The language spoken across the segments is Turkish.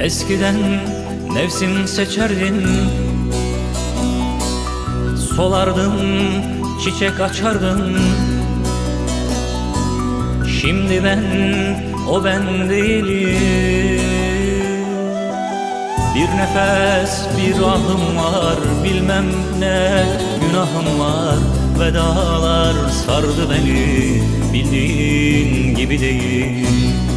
Eskiden nefsim seçerdin Solardım, çiçek açardım Şimdi ben, o ben değilim. Bir nefes, bir ahım var Bilmem ne günahım var. Vedalar sardı beni Bildiğin gibi değil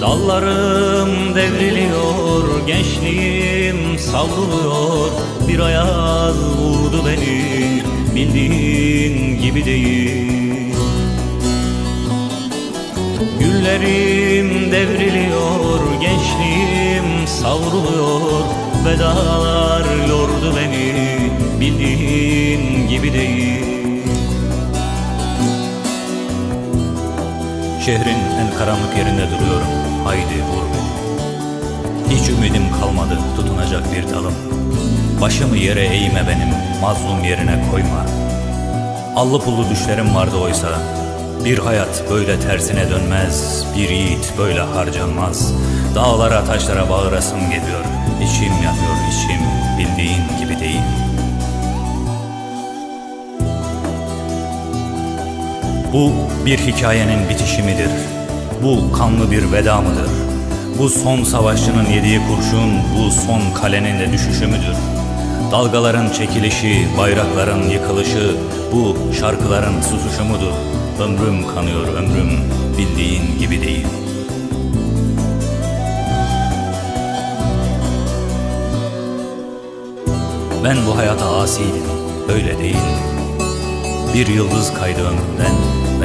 Dallarım devriliyor, gençliğim savruluyor. Bir ayaz vurdu beni, bildiğin gibi değil. Güllerim devriliyor, gençliğim savruluyor. Vedalar yordu beni, bildiğin gibi değil Şehrin en karanlık yerinde duruyorum. Haydi vur beni. Hiç ümidim kalmadı tutunacak bir dalım. Başımı yere eğme benim, mazlum yerine koyma. Allı pullu düşlerim vardı oysa. Bir hayat böyle tersine dönmez, bir yiğit böyle harcanmaz. Dağlara taşlara bağırasım geliyor. İçim yanıyor içim, bildiğin gibi değil. Bu bir hikayenin bitişi midir? Bu kanlı bir veda mıdır? Bu son savaşçının yediği kurşun, bu son kalenin de düşüşü müdür? Dalgaların çekilişi, bayrakların yıkılışı, bu şarkıların susuşu mudur? Ömrüm kanıyor ömrüm, bildiğin gibi değil. Ben bu hayata asiydim, öyle değildim. Bir yıldız kaydı ömrümden,